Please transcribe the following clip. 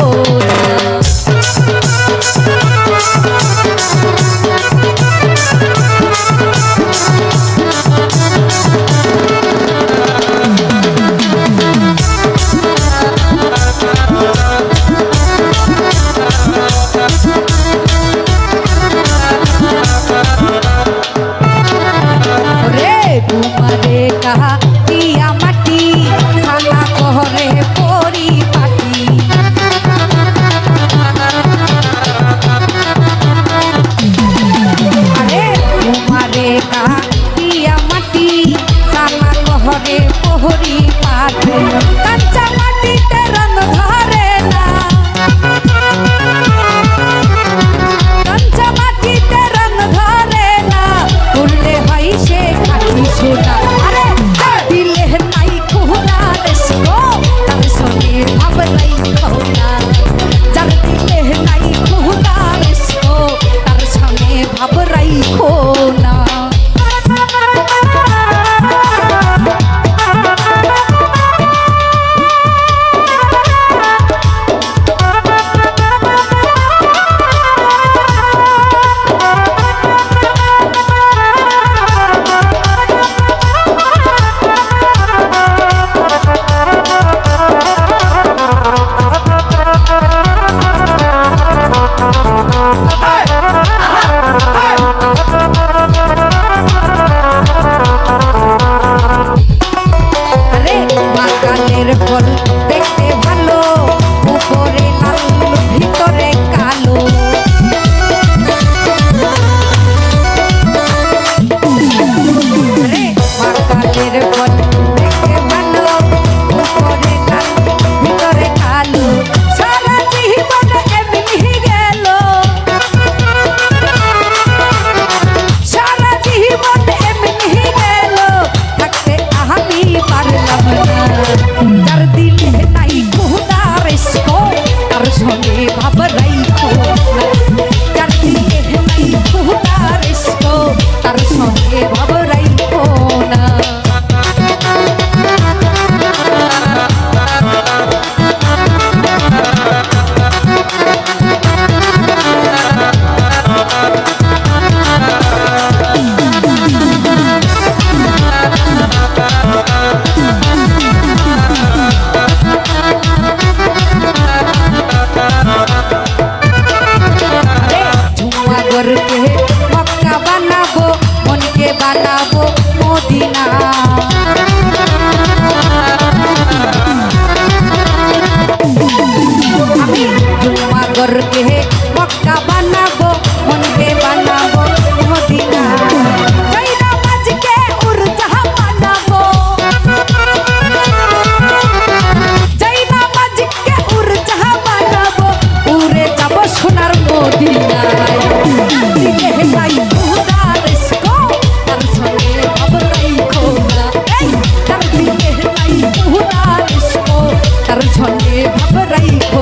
oh. ঘরে পোহরি পাঠ। কাঞ্চা মাটিতে রঙ তার সঙ্গে বাবা রাইখো তার নগরকে মক্কা বানাবো মনকে বানাবো মদিনা। সোনার মদিনায়। ভাই তার ছন্দে ভাব রাইখো